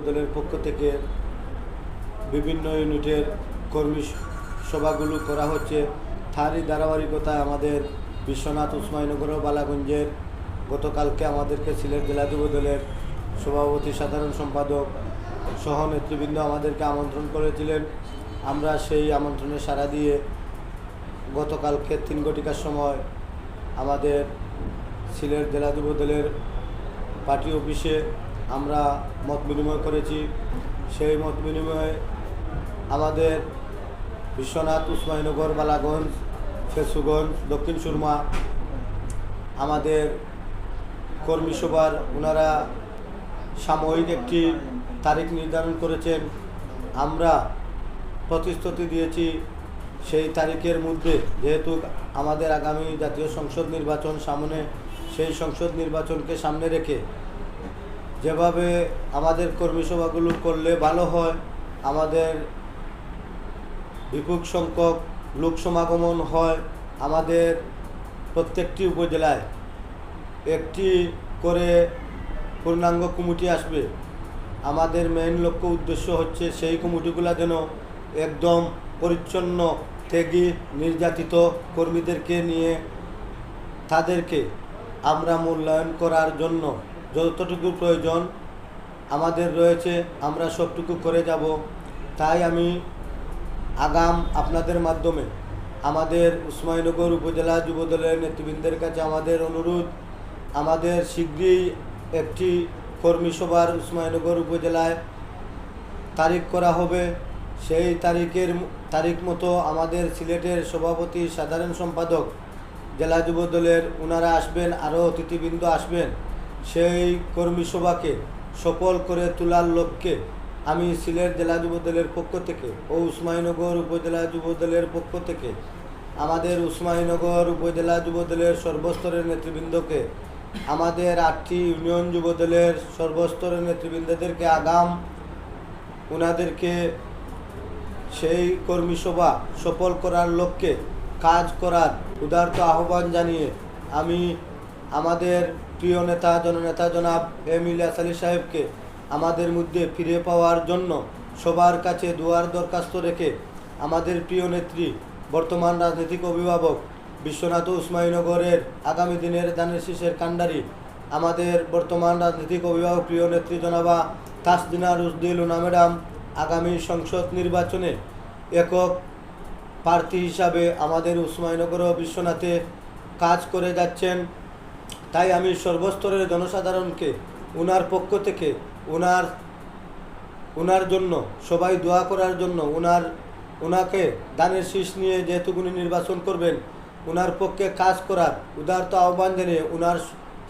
দলের পক্ষ থেকে বিভিন্ন ইউনিটের কর্মী সভাগুলো করা হচ্ছে। তারই ধারাবাহিকতায় আমাদের বিশ্বনাথ উসমাইনগর ও বালাগঞ্জের গতকালকে আমাদেরকে সিলেট জেলা যুব দলের সভাপতি, সাধারণ সম্পাদক সহ নেতৃবৃন্দ আমাদেরকে আমন্ত্রণ করেছিলেন। আমরা সেই আমন্ত্রণে সাড়া দিয়ে গতকালকে তিন ঘটিকার সময় আমাদের সিলেট জেলা যুব দলের পার্টি অফিসে আমরা মত বিনিময় করেছি। সেই মত বিনিময়ে আমাদের বিশ্বনাথ উসমাইনগর বালাগঞ্জ, ফেসুগঞ্জ, দক্ষিণ সুরমা আমাদের কর্মী সভার ওনারা সাময়িক একটি তারিখ নির্ধারণ করেছেন। আমরা প্রতিশ্রুতি দিয়েছি সেই তারিখের মধ্যে যেহেতু আমাদের আগামী জাতীয় সংসদ নির্বাচন সামনে, সেই সংসদ নির্বাচনকে সামনে রেখে যেভাবে আমাদের কর্মী সভাগুলো করলে ভালো হয়, আমাদের বিপুল সংখ্যক লোক সমাগমন হয় আমাদের প্রত্যেকটি উপজেলায়। একটি করে পূর্ণাঙ্গ কমিটি আসবে। আমাদের মেইন লক্ষ্য উদ্দেশ্য হচ্ছে সেই কমিটিগুলো যেন একদম পরিচ্ছন্ন, ত্যাগী, নির্যাতিত কর্মীদেরকে নিয়ে তাদেরকে আমরা মূল্যায়ন করার জন্য যতটুকু প্রয়োজন আমাদের রয়েছে, আমরা সবটুকু করে যাব। তাই আমি আগাম আপনাদের মাধ্যমে আমাদের উসমাইনগর উপজেলা যুবদলের নেতৃবৃন্দের কাছে আমাদের অনুরোধ, আমাদের শীঘ্রই একটি কর্মী সভার উসমাইনগর উপজেলায় তারিখ করা হবে। সেই তারিখের তারিখ মতো আমাদের সিলেটের সভাপতি সাধারণ সম্পাদক জেলা যুবদলের ওনারা আসবেন, আরও অতিথিবৃন্দ আসবেন। সেই কর্মী সভাকে সফল করে তোলার লক্ষ্যে আমি সিলেট জেলা যুবদলের পক্ষ থেকে ও উসমাইনগর উপজেলা যুবদলের পক্ষ থেকে আমাদের উসমাইনগর উপজেলা যুবদলের সর্বস্তরের নেতৃবৃন্দকে, আমাদের আটটি ইউনিয়ন যুবদলের সর্বস্তরের নেতৃবৃন্দদেরকে আগাম। ওনাদেরকে সেই কর্মী সভা সফল করার লক্ষ্যে কাজ করার উদারত আহ্বান জানিয়ে আমি আমাদের প্রিয় নেতা, জননেতা জনাব এম ইলিয়াস আলী সাহেবকে আমাদের মধ্যে ফিরে পাওয়ার জন্য সবার কাছে দুয়ার দরখাস্ত রেখে আমাদের প্রিয় নেত্রী, বর্তমান রাজনৈতিক অভিভাবক বিশ্বনাথ উসমাইনগরের আগামী দিনের দানের শীষের কাণ্ডারি, আমাদের বর্তমান রাজনৈতিক অভিভাবক প্রিয় নেত্রী জনাবা তাসদিনা রুজদিল উনা ম্যাডাম আগামী সংসদ নির্বাচনে একক প্রার্থী হিসাবে আমাদের উসমাইনগর বিশ্বনাথে কাজ করে যাচ্ছেন। তাই আমি সর্বস্তরের জনসাধারণকে ওনার পক্ষ থেকে ওনার ওনার জন্য, সবাই দোয়া করার জন্য ওনার ওনাকে দানের শীষ নিয়ে যেহেতু উনি নির্বাচন করবেন ওনার পক্ষে কাজ করার উদারত আহ্বান জানিয়ে ওনার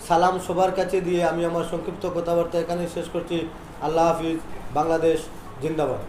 সালাম সবার কাছে দিয়ে আমি আমার সংক্ষিপ্ত কথাবার্তা এখানে শেষ করছি। আল্লাহ হাফিজ, বাংলাদেশ, জিন্দাবাদ।